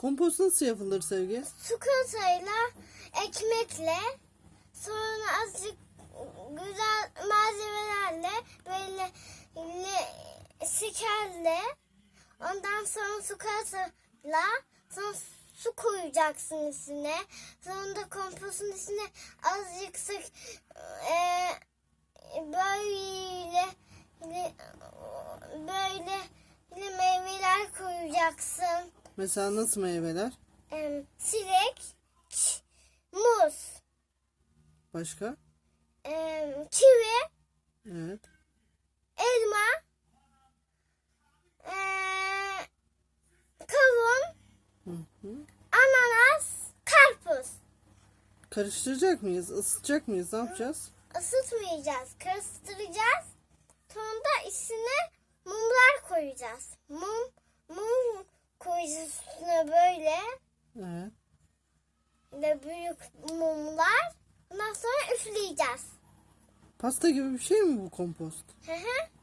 Kompost nasıl yapılır Sevgi? Çikolatayla, ekmekle, sonra azıcık güzel malzemelerle, böyle le- şekerle, ondan sonra çikolatayla, sonra su koyacaksın içine. Sonra da kompostun içine azıcık sık e, böyle meyveler koyacaksın. Mesela nasıl meyveler? Em, Çilek, ç- muz, Başka? em, kivi, Evet. elma, eee, kavun, Hı hı. ananas, karpuz. Karıştıracak mıyız? Isıtacak mıyız? Ne yapacağız? Isıtmayacağız, karıştıracağız. Sonra da içine mumlar koyacağız. Mum, mum koyacağız üstüne böyle. Evet. De büyük mumlar. Ondan sonra üfleyeceğiz. Pasta gibi bir şey mi bu kompost? Hı hı.